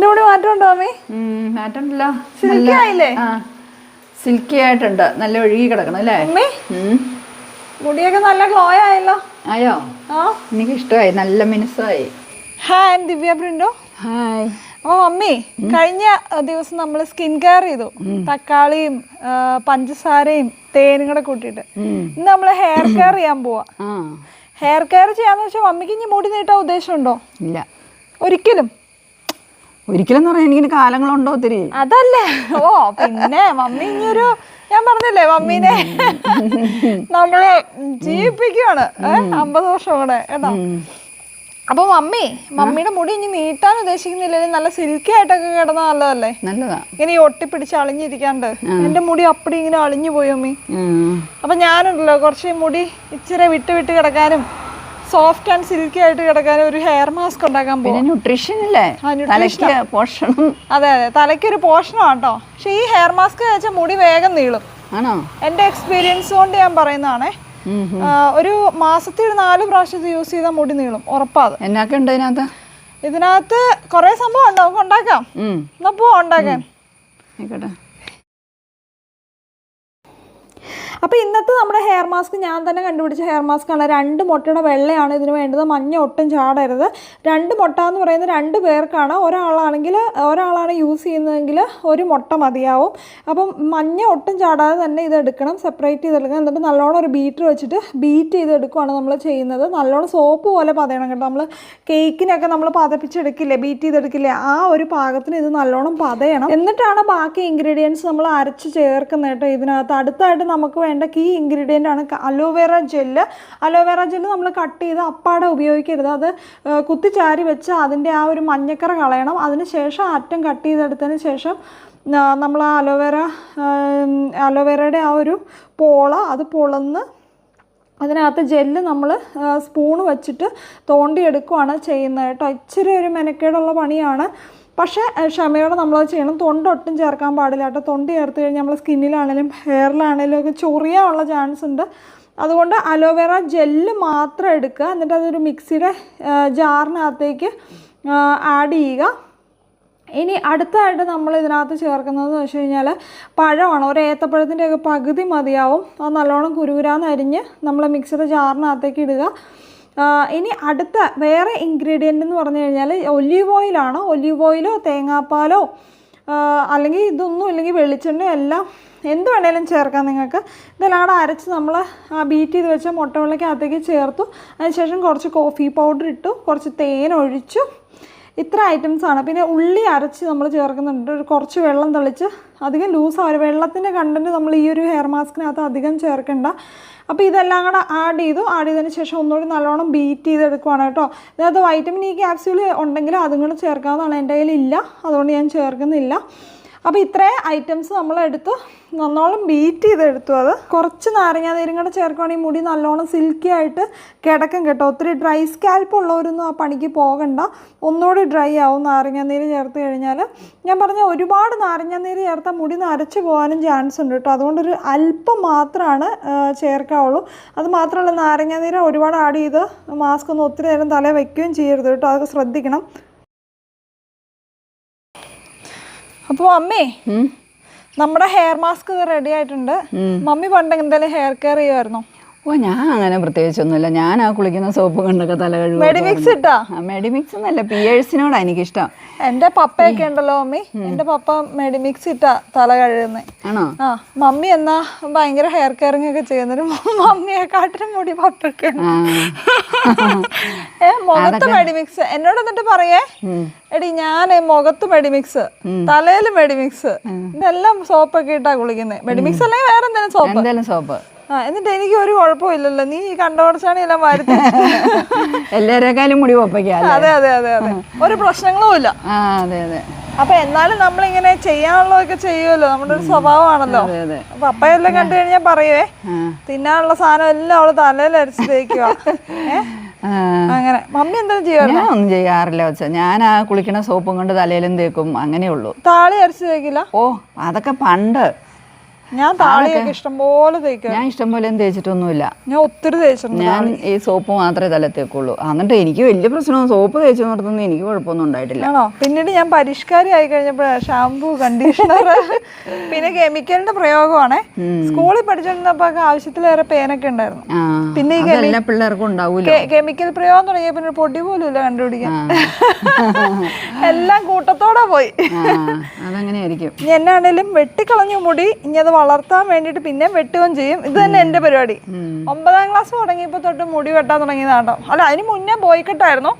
എന്റെ മുടി മാറ്റമുണ്ടോ അമ്മേ? മാറ്റമുണ്ടല്ലോ. സിൽക്കി ആയില്ലേ? സിൽക്കി ആയിട്ടുണ്ട്. നല്ല ഒഴുകി കിടക്കണം അല്ലേ? അമ്മേ മുടിയൊക്കെ നല്ല ഗ്ലോ ആയല്ലോ. ആയോ? എനിക്ക് ഇഷ്ടമായി. നല്ല മിനുസമായി. ഹായ് ദിവ്യ പ്രിൻഡോ. ഹായ് ഓ അമ്മേ കഴിഞ്ഞ ദിവസം നമ്മൾ സ്കിൻ കെയർ ചെയ്തു. തക്കാളിയും പഞ്ചസാരയും തേനും കൂടെ കൂട്ടിയിട്ട്. ഇന്ന് നമ്മൾ ഹെയർ കെയർ ചെയ്യാൻ പോവാ. ഹെയർ കെയർ ചെയ്യാന്ന് വെച്ചാൽ മമ്മിക്ക് ഇനി മുടി നീട്ടാൻ ഉദ്ദേശമുണ്ടോ? ഇല്ല. ഒരിക്കലും. ഒരിക്കലും പറയാൻ എനിക്ക് കാലങ്ങളുണ്ടോ ഒത്തിരി? അതല്ലേ. ഓ പിന്നെ മമ്മി ഇനിയൊരു ഞാൻ പറഞ്ഞില്ലേ മമ്മീനെ നമ്മൾ ജീവിപ്പിക്കുകയാണ് അമ്പത് വർഷം കൂടെ കേട്ടോ. അപ്പൊ മമ്മി മമ്മിയുടെ മുടി ഇനി നീട്ടാൻ ഉദ്ദേശിക്കുന്നില്ലേ. നല്ല സിൽക്കി ആയിട്ടൊക്കെ കിടന്ന നല്ലതല്ലേ? നല്ലതാ. ഇങ്ങനെ ഒട്ടിപ്പിടിച്ച് അളിഞ്ഞിരിക്കാണ്ട്. എന്റെ മുടി അപ്പടി ഇങ്ങനെ അളിഞ്ഞു പോയി മമ്മി. അപ്പൊ ഞാനുണ്ടല്ലോ കുറച്ച് മുടി ഇച്ചിരി വിട്ട് വിട്ട് കിടക്കാനും സോഫ്റ്റ് ആൻഡ് സിൽക്കി ആയിട്ട് കിടക്കാൻ ഒരു ഹെയർ മാസ്ക് ഉണ്ടാക്കാൻ പോകും പിന്നെ ന്യൂട്രീഷൻ അല്ലേ തലയ്ക്ക് പോഷണം. അതെ അതെ. തലയ്ക്കൊരു പോഷണമാണ് കേട്ടോ പക്ഷെ ഈ ഹെയർ മാസ്ക് വെച്ചാൽ മുടി വേഗം നീളും. ആണോ? എന്റെ എക്സ്പീരിയൻസ് കൊണ്ട് ഞാൻ പറയുന്നതാണേ. ഒരു മാസത്തിൽ ഒരു നാല് പ്രാവശ്യം യൂസ് ചെയ്താൽ മുടി നീളും. ഉറപ്പാത് എന്നൊക്കെ ഉണ്ട് ഇതിനകത്ത്? ഇതിനകത്ത് കുറേ സംഭവം ഉണ്ട്. നമുക്ക് ഉണ്ടാക്കാം. ഉം. എന്നാ പോവാം ഉണ്ടാക്കാൻ. ആയിക്കോട്ടെ. അപ്പോൾ ഇന്നത്തെ നമ്മുടെ ഹെയർ മാസ്ക് ഞാൻ തന്നെ കണ്ടുപിടിച്ച ഹെയർ ആണ്. രണ്ട് മുട്ടയുടെ വെള്ളയാണ് ഇതിന് വേണ്ടത്. മഞ്ഞ ഒട്ടും ചാടരുത്. രണ്ട് മുട്ട എന്ന് പറയുന്നത് രണ്ട് പേർക്കാണ് ഒരാളാണെങ്കിൽ ഒരാളാണ് യൂസ് ചെയ്യുന്നതെങ്കിൽ ഒരു മുട്ട മതിയാവും. അപ്പം മഞ്ഞ ഒട്ടും ചാടാതെ തന്നെ ഇത് എടുക്കണം. സെപ്പറേറ്റ് ചെയ്തെടുക്കണം. എന്നിട്ട് നല്ലോണം ഒരു ബീറ്റർ വെച്ചിട്ട് ബീറ്റ് ചെയ്തെടുക്കുകയാണ് നമ്മൾ ചെയ്യുന്നത്. നല്ലോണം സോപ്പ് പോലെ പതയണം കേട്ടോ. നമ്മൾ കേക്കിനൊക്കെ നമ്മൾ പതപ്പിച്ചെടുക്കില്ലേ? ബീറ്റ് ചെയ്തെടുക്കില്ലേ? ആ ഒരു പാകത്തിന് ഇത് നല്ലോണം പതയണം. എന്നിട്ടാണ് ബാക്കി ഇൻഗ്രീഡിയൻസ് നമ്മൾ അരച്ച് ചേർക്കുന്നത് കേട്ടോ ഇതിനകത്ത്. അടുത്തായിട്ട് നമുക്ക് വേണ്ട കീ ഇൻഗ്രീഡിയന്റ് ആണ് aloe vera gel aloe vera gel നമ്മൾ കട്ട് ചെയ്ത് അപ്പാടെ ഉപയോഗിക്കരുത്. അത് കുത്തിച്ചാരി വെച്ച് അതിന്റെ ആ ഒരു മഞ്ഞക്കറ കളയണം. അതിന് ശേഷം അറ്റം കട്ട് ചെയ്തെടുത്തതിന് ശേഷം നമ്മൾ ആ അലോവേറ അലോവേറയുടെ ആ ഒരു പോള അത് പൊളന്ന് അതിനകത്ത് ജെല്ല് നമ്മൾ സ്പൂണ് വച്ചിട്ട് തോണ്ടിയെടുക്കുകയാണ് ചെയ്യുന്നത് കേട്ടോ. ഇച്ചിരി ഒരു മെനക്കേടുള്ള പണിയാണ്. പക്ഷേ ക്ഷമയോടെ നമ്മളത് ചെയ്യണം. തൊണ്ട് ഒട്ടും ചേർക്കാൻ പാടില്ല കേട്ടോ. തൊണ്ട് ചേർത്ത് കഴിഞ്ഞാൽ നമ്മൾ സ്കിന്നിലാണേലും ഹെയറിലാണേലും ഒക്കെ ചൊറിയാനുള്ള ചാൻസ് ഉണ്ട്. അതുകൊണ്ട് അലോവേറ ജെല്ല് മാത്രം എടുക്കുക. എന്നിട്ട് അതൊരു മിക്സിയുടെ ജാറിനകത്തേക്ക് ആഡ് ചെയ്യുക. ഇനി അടുത്തായിട്ട് നമ്മൾ ഇതിനകത്ത് ചേർക്കുന്നതെന്ന് വെച്ച് കഴിഞ്ഞാൽ പഴമാണ്. ഒരു ഏത്തപ്പഴത്തിന്റെയൊക്കെ പകുതി മതിയാവും. അത് നല്ലോണം കുരുകുരാന്ന് അരിഞ്ഞ് നമ്മൾ മിക്സിയുടെ ജാറിനകത്തേക്ക് ഇടുക. ഇനി അടുത്ത വേറെ ഇൻഗ്രീഡിയന്റ് എന്ന് പറഞ്ഞു കഴിഞ്ഞാൽ ഒലീവ് ഓയിലാണ് ഒലീവ് ഓയിലോ തേങ്ങാപ്പാലോ? അല്ലെങ്കിൽ ഇതൊന്നും ഇല്ലെങ്കിൽ വെളിച്ചെണ്ണയോ എല്ലാം എന്ത് വേണേലും ചേർക്കാം നിങ്ങൾക്ക്. ഇതെല്ലാം അരച്ച് നമ്മൾ ആ ബീറ്റ് ചെയ്ത് വെച്ച മുട്ടവെള്ളക്കകത്തേക്ക് ചേർത്തു. അതിനുശേഷം കുറച്ച് കോഫി പൗഡർ ഇട്ടു കുറച്ച് തേൻ ഒഴിച്ചു. ഇത്ര ഐറ്റംസ് ആണ്. പിന്നെ ഉള്ളി അരച്ച് നമ്മൾ ചേർക്കുന്നുണ്ട്. ഒരു കുറച്ച് വെള്ളം തളിച്ച് അധികം ലൂസ് ആവും വെള്ളത്തിന്റെ കണ്ടന്റ് നമ്മൾ ഈ ഒരു ഹെയർ മാസ്കിനകത്ത് അധികം ചേർക്കണ്ട. അപ്പോൾ ഇതെല്ലാം കൂടെ ആഡ് ചെയ്തു. ആഡ് ചെയ്തതിന് ശേഷം ഒന്നുകൂടി നല്ലോണം ബീറ്റ് ചെയ്തെടുക്കുവാണ് കേട്ടോ. അതായത് വൈറ്റമിൻ ഇ ക്യാപ്സ്യൂൾ ഉണ്ടെങ്കിൽ അതും കൂടെ ചേർക്കാവുന്നതാണ്. എന്റെ കയ്യിൽ ഇല്ല. അതുകൊണ്ട് ഞാൻ ചേർക്കുന്നില്ല. അപ്പോൾ ഇത്രയും ഐറ്റംസ് നമ്മളെടുത്ത്. നന്നോളം ബീറ്റ് ചെയ്തെടുത്തു അത്. കുറച്ച് നാരങ്ങ നേരം കൂടെ ചേർക്കുകയാണെങ്കിൽ മുടി നല്ലോണം സിൽക്കി ആയിട്ട് കിടക്കും കേട്ടോ. ഒത്തിരി ഡ്രൈ സ്കാൽപ്പ് ഉള്ളവരൊന്നും ആ പണിക്ക് പോകണ്ട. ഒന്നുകൂടി ഡ്രൈ ആവും നാരങ്ങ നീര് ചേർത്ത് കഴിഞ്ഞാൽ. ഞാൻ പറഞ്ഞ ഒരുപാട് നാരങ്ങ നീര് ചേർത്താൽ മുടി നരച്ച് പോകാനും ചാൻസ് ഉണ്ട് കേട്ടോ. അതുകൊണ്ടൊരു അല്പം മാത്രമാണ് ചേർക്കാവുള്ളൂ. അത് മാത്രമല്ല നാരങ്ങ നീര് ഒരുപാട് ആഡ് ചെയ്ത് മാസ്ക് ഒന്ന് ഒത്തിരി നേരം തലയിൽ വയ്ക്കുകയും ചെയ്യരുത് കേട്ടോ. അതൊക്കെ ശ്രദ്ധിക്കണം. അപ്പോൾ അമ്മേ നമ്മുടെ ഹെയർ മാസ്ക് റെഡി ആയിട്ടുണ്ട്. മമ്മി പണ്ട് എന്തെങ്കിലും ഹെയർ കെയർ ചെയ്യുമായിരുന്നോ ഓ ഞാൻ അങ്ങനെ പ്രത്യേകിച്ചൊന്നുമില്ല. ഞാൻ ആ കുളിക്കുന്ന സോപ്പ് കണ്ടൊക്കെ തല കഴുകും മെഡിമിക്സ് ഇട്ടാ? മെഡിമിക്സ് എന്നല്ല പിയേഴ്സിനോടാ എനിക്കിഷ്ടം. എന്റെ പപ്പയൊക്കെ ഉണ്ടല്ലോ മമ്മി എന്റെ പപ്പ മെഡിമിക്സ് ഇട്ടാ തല കഴുകുന്നത് ആണോ? ആ മമ്മി എന്നാ ഭയങ്കര ഹെയർ കെയറിങ് ഒക്കെ ചെയ്യുന്നൊരു മമ്മിയെ കാട്ടിലും മുടി. ഏ മുഖത്ത് മെഡിമിക്സ്. എന്നോട് എന്നിട്ട് പറയേ എടി ഞാൻ മുഖത്ത് മെഡിമിക്സ് തലയിലും മെഡിമിക്സ് ഇതെല്ലാം സോപ്പൊക്കെ ഇട്ടാ കുളിക്കുന്നത് മെഡിമിക്സ് അല്ലെങ്കിൽ വേറെ എന്തെങ്കിലും സോപ്പ്? സോപ്പ്. ആ എന്നിട്ട് എനിക്ക് ഒരു കുഴപ്പമില്ലല്ലോ നീ ഈ കണ്ടോടച്ചാണി എല്ലാം വരുത്തി എല്ലാവരെക്കാളും മുടി പൊപ്പയ്ക്കാം അതെ അതെ അതെ അതെ. ഒരു പ്രശ്നങ്ങളും ഇല്ല. അതെ അതെ. അപ്പൊ എന്നാലും നമ്മളിങ്ങനെ ചെയ്യാനുള്ളതൊക്കെ ചെയ്യുമല്ലോ. നമ്മുടെ ഒരു സ്വഭാവമാണല്ലോ. അപ്പൊ അപ്പയെല്ലാം കണ്ടു കഴിഞ്ഞാൽ പറയുവേ. തിന്നാനുള്ള സാധനം എല്ലാം അവൾ തലയിൽ അരച്ചു തേക്കുക ഏ? ആ. അങ്ങനെ. മമ്മി എന്താ ചെയ്യുമായിരുന്നു ഞാൻ ഒന്നും ചെയ്യാറില്ല വെച്ച ഞാൻ ആ കുളിക്കണ സോപ്പും കൊണ്ട് തലയിലും തേക്കും. അങ്ങനെയുള്ളൂ. താളി അരച്ചു തേക്കില്ല? ഓ അതൊക്കെ പണ്ട് ഞാൻ താളിയൊക്കെ ഇഷ്ടംപോലെ തേക്കും ഞാൻ ഇഷ്ടം പോലെ തേച്ചിട്ടൊന്നുമില്ല. ഞാൻ ഒത്തിരി തേച്ചിട്ടുണ്ട് ഞാൻ ഈ സോപ്പ് മാത്രമേ തല തേക്കുള്ളൂ എന്നിട്ട് എനിക്ക് വലിയ പ്രശ്നവും സോപ്പ് തേച്ചു നടത്തുന്നത് എനിക്ക് കുഴപ്പമൊന്നും ഉണ്ടായിട്ടില്ല. ആണോ? പിന്നീട് ഞാൻ പരിഷ്കാരി ആയി കഴിഞ്ഞപ്പോഴാണ് ഷാമ്പു കണ്ടീഷണർ പിന്നെ കെമിക്കലിന്റെ പ്രയോഗമാണ്. സ്കൂളിൽ പഠിച്ചിരുന്നപ്പോ ആവശ്യത്തിലേറെ പേനൊക്കെ ഉണ്ടായിരുന്നു. പിന്നെ ഈ എല്ലാ പിള്ളേർക്കും ഉണ്ടാവൂല? കെമിക്കൽ പ്രയോഗം തുടങ്ങിയ പിന്നെ പൊടി പോലും ഇല്ല കണ്ടുപിടിക്കാൻ. എല്ലാം കൂട്ടത്തോടെ പോയി. അതങ്ങനെയായിരിക്കും. എന്നാണേലും വെട്ടിക്കളഞ്ഞു മുടി ഇനി അത് വളർത്താൻ വേണ്ടിട്ട് പിന്നെ വെട്ടുകയും ചെയ്യും. ഇത് തന്നെ എന്റെ പരിപാടി. ഒമ്പതാം ക്ലാസ് തുടങ്ങിയപ്പോൾ തൊട്ട് മുടി വെട്ടാൻ തുടങ്ങിയതാട്ടോ. അല്ല അതിന് മുന്നേ ബോയ്ക്കട്ടായിരുന്നു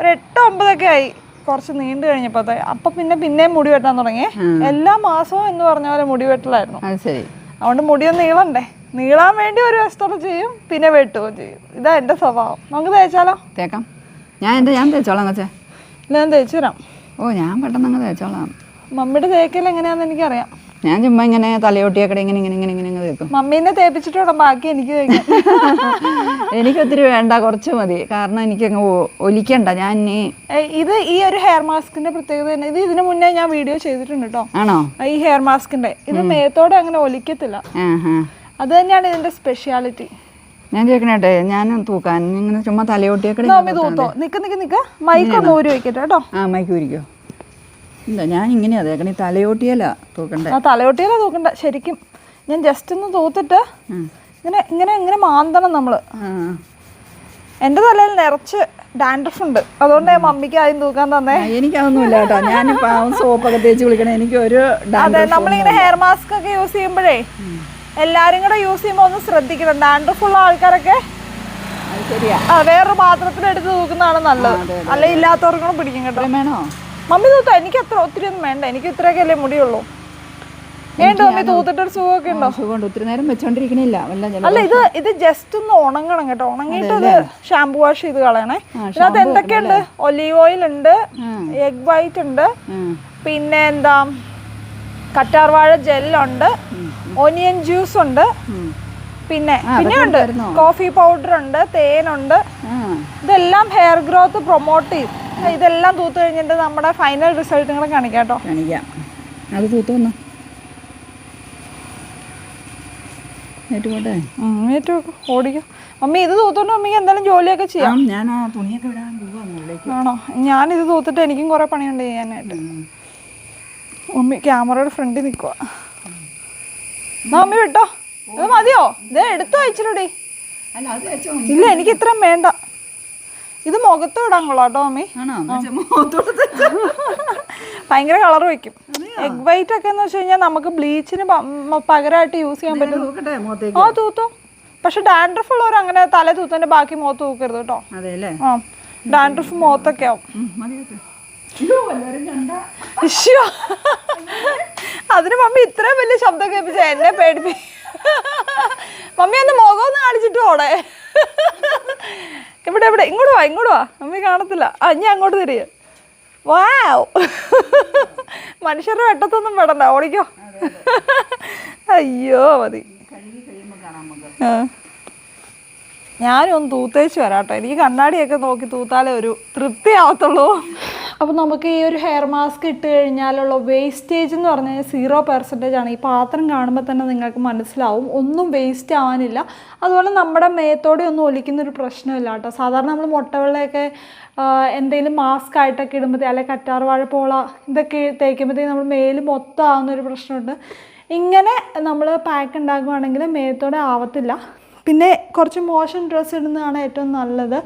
ഒരു എട്ട് ഒമ്പതൊക്കെ ആയി. കുറച്ച് നീണ്ടു കഴിഞ്ഞപ്പോഴത്തെ. അപ്പൊ പിന്നെ പിന്നെയും മുടി വെട്ടാൻ തുടങ്ങി. എല്ലാ മാസവും എന്ന് പറഞ്ഞ പോലെ മുടി വെട്ടലായിരുന്നു. അതുകൊണ്ട് മുടിയൊന്നും നീളണ്ടേ. നീളാൻ വേണ്ടി ഒരു വസ്ത്രം ചെയ്യും പിന്നെ വെട്ടുകയും ചെയ്യും. ഇതാ എന്റെ സ്വഭാവം. നമുക്ക് തേച്ചാലോ? തേക്കാം. ഞാൻ എന്താ ഞാൻ തേച്ചോളാം കൊച്ചേ. ഇല്ല ഞാൻ തേച്ചു തരാം ഓ ഞാൻ പെട്ടെന്ന് അങ്ങ് തേച്ചോളാം. മമ്മിയുടെ തേക്കൽ എങ്ങനെയാണെന്ന് എനിക്കറിയാം. ഞാൻ ചുമ്മാ ഇങ്ങനെ തലയോട്ടിയൊക്കെ ഇങ്ങനെ ഇങ്ങനെ ഇങ്ങനെ ഇങ്ങനെ കേൾക്കും തേക്കും മമ്മീനെ തേപ്പിച്ചിട്ട് വേണം ബാക്കി എനിക്ക് എനിക്ക് ഒത്തിരി വേണ്ട കുറച്ച് മതി. കാരണം എനിക്ക് അങ്ങ് ഒലിക്കണ്ട. ഞാൻ ഇനി ഇത് ഈ ഒരു ഹെയർ മാസ്കിന്റെ പ്രത്യേകത തന്നെ. ഇത് ഇതിനു മുന്നേ ഞാൻ വീഡിയോ ചെയ്തിട്ടുണ്ട് കേട്ടോ ആണോ? ഈ ഹെയർ മാസ്കിന്റെ ഇത് മേത്തോടെ അങ്ങനെ ഒലിക്കത്തില്ല. അത് തന്നെയാണ് ഇതിന്റെ സ്പെഷ്യാലിറ്റി ഞാൻ ചോദിക്കണേട്ടെ ഞാൻ തൂക്കാൻ. ഇങ്ങനെ ചുമ്മാ തലയോട്ടിയൊക്കെ മമ്മി തൂത്തോ നിക്ക് നിക്ക് നിക്ക്. മൈക്ക് ഒന്ന് ഊരി വെക്കട്ടെ കേട്ടോ ആ മൈക്കൂരിക്കോ ഇല്ല ഞാൻ ഇങ്ങനെയാ തേക്കണേ തലയോട്ടിയല്ല തൂക്കണ്ടേ. ആ തലയോട്ടിയാലാ തൂക്കണ്ട. ശരിക്കും ഞാൻ ജസ്റ്റ് ഒന്ന് തൂത്തിട്ട് ഇങ്ങനെ ഇങ്ങനെ ഇങ്ങനെ മാന്തണം നമ്മൾ. എന്റെ തലയിൽ നിറച്ച് ഡാൻഡ്രഫ് ഉണ്ട്. അതുകൊണ്ട് ഞാൻ മമ്മിക്ക് ആദ്യം തൂക്കാൻ തന്നേ. എനിക്കതൊന്നുമില്ല കേട്ടോ. ഞാൻ പാവം സോപ്പൊക്കെ തേച്ച് വിളിക്കണേ എനിക്ക് ഒരു അതെ നമ്മളിങ്ങനെ ഹെയർ മാസ്ക് ഒക്കെ യൂസ് ചെയ്യുമ്പോഴേ എല്ലാരും കൂടെ യൂസ് ചെയ്യുമ്പോൾ ഒന്ന് ശ്രദ്ധിക്കണം. ഡാൻഡ്രഫ് ഉള്ള ആൾക്കാരൊക്കെ വേറൊരു പാത്രത്തിൽ എടുത്ത് തൂക്കുന്നതാണ് നല്ലത്. അല്ലെ ഇല്ലാത്തവർക്കും പിടിക്കും കേട്ടോ. വേണോ? മമ്മി തൂത്ത എനിക്ക് അത്ര ഒത്തിരി ഒന്നും വേണ്ട. എനിക്ക് ഇത്രയൊക്കെ അല്ലേ മുടിയുള്ളൂ. വേണ്ട മമ്മി? തൂത്തിട്ടൊരു സുഖമൊക്കെ ഉണ്ടോ? സുഖമുണ്ട്. ഒത്തിരി നേരം വെച്ചോണ്ടിരിക്കണില്ല. അല്ല ഇത് ഇത് ജസ്റ്റ് ഒന്ന് ഉണങ്ങണം കേട്ടോ. ഉണങ്ങിയിട്ട് അത് ഷാമ്പു വാഷ് ചെയ്ത് കളയണേ. ഇതിനകത്ത് എന്തൊക്കെയുണ്ട്? ഒലീവ് ഓയിൽ ഉണ്ട് എഗ് വൈറ്റ് ഉണ്ട് പിന്നെ എന്താ കറ്റാർവാഴ ജെല്ലുണ്ട് ഒനിയൻ ജ്യൂസ് ഉണ്ട് പിന്നെ പിന്നെ ഉണ്ട്. കോഫി പൗഡർ ഉണ്ട് തേനുണ്ട് ഇതെല്ലാം ഹെയർ ഗ്രോത്ത് പ്രൊമോട്ട് ചെയ്യും. ഇതെല്ലാം തൂത്ത് കഴിഞ്ഞിട്ട് നമ്മുടെ ഫൈനൽ റിസൾട്ട് കൂടെ കാണിക്കാം കേട്ടോ. കാണിക്കാം. അത് തൂത്ത് വന്നു? ഓടിക്കും. മമ്മി ഇത് തൂത്തോണ്ട് മമ്മിക്ക് എന്തായാലും ജോലിയൊക്കെ ചെയ്യാം. ഞാൻ തുണിയൊക്കെ ഇടാൻ ആണോ? ഞാനിത് തൂത്തിട്ട് എനിക്കും കുറെ പണിയുണ്ട് ചെയ്യാനായിട്ട്. മമ്മി ക്യാമറയുടെ ഫ്രണ്ടിൽ നിൽക്കുക മമ്മി വിട്ടോ. ഇത് മതിയോ? ഇത് എടുത്തു അയച്ചിലൂടെ അല്ല അത് വെച്ചോ. ഇല്ല എനിക്ക് ഇത്രയും വേണ്ട. ഇത് മുഖത്ത് ഇടാൻ കൊള്ളാം കേട്ടോ. ഭയങ്കര കളർ വെക്കും എഗ് വൈറ്റ് ഒക്കെ എന്ന് വെച്ച് കഴിഞ്ഞാൽ നമുക്ക് ബ്ലീച്ചിന് പകരമായിട്ട് യൂസ് ചെയ്യാൻ പറ്റും. ആ തൂത്തോ. പക്ഷെ ഡാൻഡ്രഫ് ഉള്ളവർ അങ്ങനെ തല തൂത്തന്റെ ബാക്കി മുഖത്ത് തൂക്കരുത് കേട്ടോ. ആ ഡാൻഡ്രഫ് മുഖത്തൊക്കെ ആവും. അതിന് മമ്മി ഇത്രയും വലിയ ശബ്ദം കേൾപ്പിച്ച എന്നെ പേടിപ്പി മമ്മി ഒന്ന് മുഖം ഒന്ന് കാണിച്ചിട്ട് പോടെ ഇവിടെ ഇവിടെ ഇങ്ങോട്ട് വാ ഇങ്ങോട്ട് വാ. അമ്മ കാണത്തില്ല. ആ ഞാൻ അങ്ങോട്ട് തിരിയ. വാവ്. മനുഷ്യരുടെ വെട്ടത്തൊന്നും പെടണ്ട. ഓടിക്കോ. അയ്യോ മതി. ഞാനൊന്ന് തൂത്തേച്ച് വരാട്ടോ. എനിക്ക് കണ്ണാടിയൊക്കെ നോക്കി തൂത്താലേ ഒരു തൃപ്തി ആവത്തുള്ളൂ അപ്പോൾ നമുക്ക് ഈ ഒരു ഹെയർ മാസ്ക് ഇട്ട് കഴിഞ്ഞാലുള്ള വേസ്റ്റേജ് എന്ന് പറഞ്ഞാൽ സീറോ പെർസെന്റേജ് ആണ്. ഈ പാത്രം കാണുമ്പോൾ തന്നെ നിങ്ങൾക്ക് മനസ്സിലാവും. ഒന്നും വേസ്റ്റ് ആവാനില്ല. അതുപോലെ നമ്മുടെ മേത്തോടെ ഒന്നും ഒലിക്കുന്ന ഒരു പ്രശ്നമില്ല കേട്ടോ. സാധാരണ നമ്മൾ മുട്ടവെള്ളയൊക്കെ എന്തെങ്കിലും മാസ്ക് ആയിട്ടൊക്കെ ഇടുമ്പോഴത്തേ അല്ലെങ്കിൽ കറ്റാർ വാഴപ്പോള ഇതൊക്കെ തേക്കുമ്പോഴത്തേക്ക് നമ്മൾ മേൽ മൊത്തം ആവുന്നൊരു പ്രശ്നമുണ്ട്. ഇങ്ങനെ നമ്മൾ പാക്ക് ഉണ്ടാക്കുകയാണെങ്കിൽ മേത്തോടെ ആവത്തില്ല. പിന്നെ കുറച്ച് മോശം ഡ്രസ്സ് ഇടുന്നതാണ് ഏറ്റവും നല്ലത്.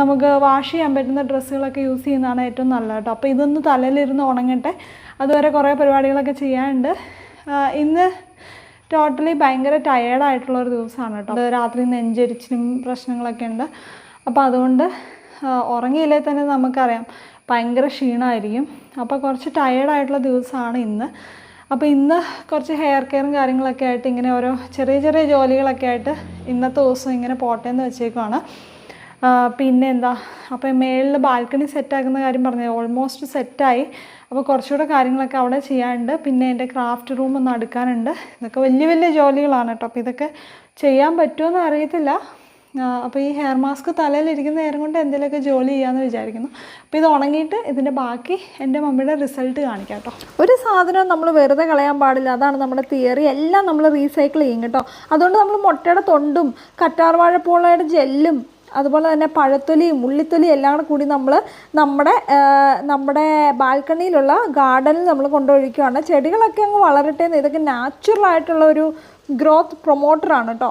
നമുക്ക് വാഷ് ചെയ്യാൻ പറ്റുന്ന ഡ്രസ്സുകളൊക്കെ യൂസ് ചെയ്യുന്നതാണ് ഏറ്റവും നല്ലത് കേട്ടോ. അപ്പോൾ ഇതൊന്ന് തലയിലിരുന്ന് ഉണങ്ങട്ടെ. അതുവരെ കുറേ പരിപാടികളൊക്കെ ചെയ്യാനുണ്ട്. ഇന്ന് ടോട്ടലി ഭയങ്കര ടയേർഡായിട്ടുള്ളൊരു ദിവസമാണ് കേട്ടോ. അത് രാത്രി നെഞ്ചരിച്ചിലും പ്രശ്നങ്ങളൊക്കെ ഉണ്ട്. അപ്പോൾ അതുകൊണ്ട് ഉറങ്ങിയില്ലേ തന്നെ നമുക്കറിയാം. ഭയങ്കര ക്ഷീണമായിരിക്കും. അപ്പോൾ കുറച്ച് ടയേർഡായിട്ടുള്ള ദിവസമാണ് ഇന്ന്. അപ്പോൾ ഇന്ന് കുറച്ച് ഹെയർ കെയറും കാര്യങ്ങളൊക്കെ ആയിട്ട് ഇങ്ങനെ ഓരോ ചെറിയ ചെറിയ ജോലികളൊക്കെ ആയിട്ട് ഇന്നത്തെ ദിവസം ഇങ്ങനെ പോട്ടെ എന്ന് വെച്ചേക്കുവാണ് പിന്നെ എന്താ അപ്പോൾ മേളിൽ ബാൽക്കണി സെറ്റാക്കുന്ന കാര്യം പറഞ്ഞത് ഓൾമോസ്റ്റ് സെറ്റായി അപ്പോൾ കുറച്ചുകൂടെ കാര്യങ്ങളൊക്കെ അവിടെ ചെയ്യാനുണ്ട്. പിന്നെ എന്റെ ക്രാഫ്റ്റ് റൂം ഒന്ന് അടുക്കാനുണ്ട്. ഇതൊക്കെ വലിയ വലിയ ജോലികളാണ് കേട്ടോ. അപ്പോൾ ഇതൊക്കെ ചെയ്യാൻ പറ്റുമെന്ന് അറിയത്തില്ല. അപ്പോൾ ഈ ഹെയർ മാസ്ക് തലയിലിരിക്കുന്ന നേരം കൊണ്ട് എന്തെങ്കിലുമൊക്കെ ജോലി ചെയ്യാമെന്ന് വിചാരിക്കുന്നു. അപ്പോൾ ഇത് ഉണങ്ങിയിട്ട് ഇതിന്റെ ബാക്കി എന്റെ മമ്മിയുടെ റിസൾട്ട് കാണിക്കാം കേട്ടോ ഒരു സാധനം നമ്മൾ വെറുതെ കളയാൻ പാടില്ല. അതാണ് നമ്മുടെ തിയറി എല്ലാം നമ്മൾ റീസൈക്കിൾ ചെയ്യും കേട്ടോ അതുകൊണ്ട് നമ്മൾ മുട്ടയുടെ തൊണ്ടും കറ്റാർവാഴപ്പോളയുടെ ജെല്ലും അതുപോലെ തന്നെ പഴത്തൊലിയും ഉള്ളിത്തൊലിയും എല്ലാം കൂടെ കൂടി നമ്മൾ നമ്മുടെ നമ്മുടെ ബാൽക്കണിയിലുള്ള ഗാർഡനിൽ നമ്മൾ കൊണ്ടൊഴിക്കുകയാണ് ചെടികളൊക്കെ അങ്ങ് വളരട്ടെ എന്ന്. ഇതൊക്കെ നാച്ചുറൽ ആയിട്ടുള്ള ഒരു ഗ്രോത്ത് പ്രൊമോട്ടറാണ് കേട്ടോ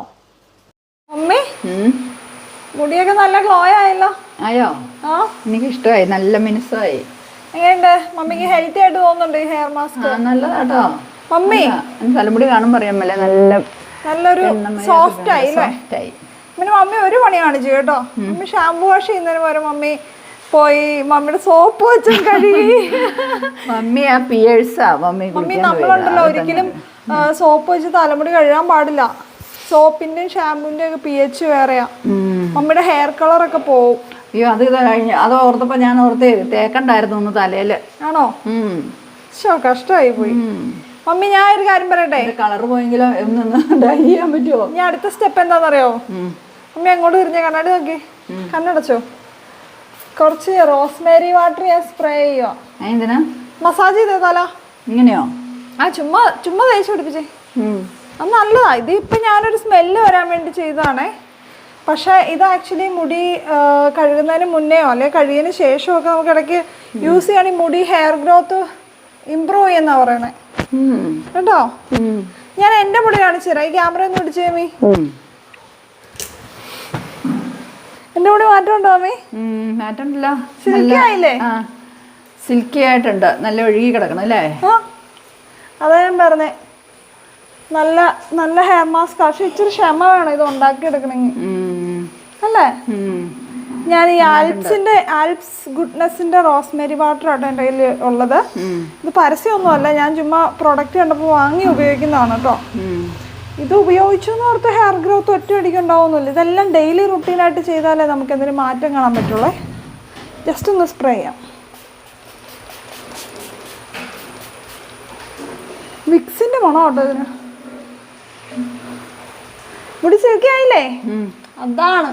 അമ്മേ. മുടിയൊക്കെ നല്ല ഗ്ലോ ആയല്ലോ. ആയോ? ആ. എനിക്ക് ഇഷ്ടമായി. നല്ല മിനുസമായി. എങ്ങനെയുണ്ട്? മമ്മിക്ക് ഹെൽത്തി ആയിട്ട് തോന്നുന്നുണ്ട് ഈ ഹെയർ മാസ്ക് നല്ലതാട്ടോ. മമ്മി. തലമുടി കാണുമ്പോൾ അറിയാമല്ലേ നല്ല നല്ലൊരു സോഫ്റ്റ് ആയി സോഫ്റ്റായി പിന്നെ മമ്മി ഒരു പണി കാണിച്ചു കേട്ടോ. മമ്മി ഷാമ്പു വാഷ് ചെയ്യുന്നതിന് പകരം മമ്മി പോയി മമ്മിയുടെ സോപ്പ് വെച്ചും കഴുകി. മമ്മി ആ പിയേഴ്സാ മമ്മി മമ്മി നമ്മളുണ്ടല്ലോ. ഒരിക്കലും സോപ്പ് വെച്ച് തലമുടി കഴുകാൻ പാടില്ല. സോപ്പിന്റെയും ഷാമ്പൂവിന്റെയും ഒക്കെ പി എച്ച് വേറെയാ. മമ്മിയുടെ ഹെയർ കളർ ഒക്കെ പോവും. അയ്യോ അത് കഴിഞ്ഞ്. അത് ഓർത്തപ്പോ ഞാൻ ഓർത്തേ തേക്കണ്ടായിരുന്നു ഒന്ന് തലയിൽ. ആണോ? ശോ കഷ്ടമായി പോയി. മമ്മി ഞാൻ ഒരു കാര്യം പറയട്ടെ? കളർ പോയെങ്കിലോ ഒന്ന് ഡൈ ചെയ്യാൻ പറ്റുമോ ഞാൻ അടുത്ത സ്റ്റെപ്പ് എന്താണെന്നറിയോ. മമ്മി അങ്ങോട്ട് തിരിഞ്ഞ കണ്ണാടി നോക്കി. കണ്ണടച്ചോ. കുറച്ച് റോസ്മേരി വാട്ടർ ഞാൻ സ്പ്രേ ചെയ്യുക എന്തിനാ മസാജ് ചെയ്തേ തല? ഇങ്ങനെയോ? ആ ചുമ്മാ ചുമ്മാ തേച്ച് പിടിപ്പിച്ചേ. അത് നല്ലതാണ് ഇത് ഇപ്പം ഞാനൊരു സ്മെല്ല് വരാൻ വേണ്ടി ചെയ്തതാണേ. പക്ഷേ ഇത് ആക്ച്വലി മുടി കഴുകുന്നതിന് മുന്നെയോ അല്ലെങ്കിൽ കഴുകിയതിന് ശേഷമോ ഒക്കെ നമുക്ക് ഇടയ്ക്ക് യൂസ് ചെയ്യുകയാണെങ്കിൽ മുടി ഹെയർ ഗ്രോത്ത് ഇമ്പ്രൂവ് ചെയ്യുന്ന പറയണേ. കേട്ടോ? ഞാൻ എന്റെ മുടി കാണിച്ചു തരാം. ഈ ക്യാമറ ഒന്ന് പിടിച്ചു തമ്മി. എന്റെ മുടി മാറ്റമുണ്ടോ മീ ഉം, മാറ്റമുണ്ടല്ലോ സിൽക്കി ആയില്ലേ? സിൽക്കി ആയിട്ടുണ്ട്. നല്ല ഒഴുകി കിടക്കണം അല്ലേ? അതാ ഞാൻ പറഞ്ഞേ. നല്ല നല്ല ഹെയർ മാസ്ക് പക്ഷെ ഇച്ചിരി ക്ഷമ വേണം ഇത് ഉണ്ടാക്കിയെടുക്കണമെങ്കിൽ. അല്ലേ? ഞാൻ ഈ ആൽപ്സിന്റെ ആൽപ്സ് ഗുഡ്നെസിന്റെ റോസ്മേരി വാട്ടർ ആട്ടോ എന്റെ കയ്യിൽ ഉള്ളത്. ഇത് പരസ്യമൊന്നുമല്ല ഞാൻ ചുമ്മാ പ്രൊഡക്റ്റ് കണ്ടപ്പോൾ വാങ്ങി ഉപയോഗിക്കുന്നതാണ് കേട്ടോ. ഇത് ഉപയോഗിച്ചു എന്ന് ഓർത്ത് ഹെയർ ഗ്രോത്ത് ഒറ്റ അടിക്കുണ്ടാവുന്നില്ല ഇതെല്ലാം ഡെയിലി റുട്ടീനായിട്ട് ചെയ്താലേ നമുക്ക് എന്തെങ്കിലും മാറ്റം കാണാൻ പറ്റുള്ളേ. ജസ്റ്റ് ഒന്ന് സ്പ്രേ ചെയ്യാം. വിക്സിന്റെ മണം കേട്ടോ ഇതിന്. മുടി സിൽക്കി ആയില്ലേ? അതാണ്.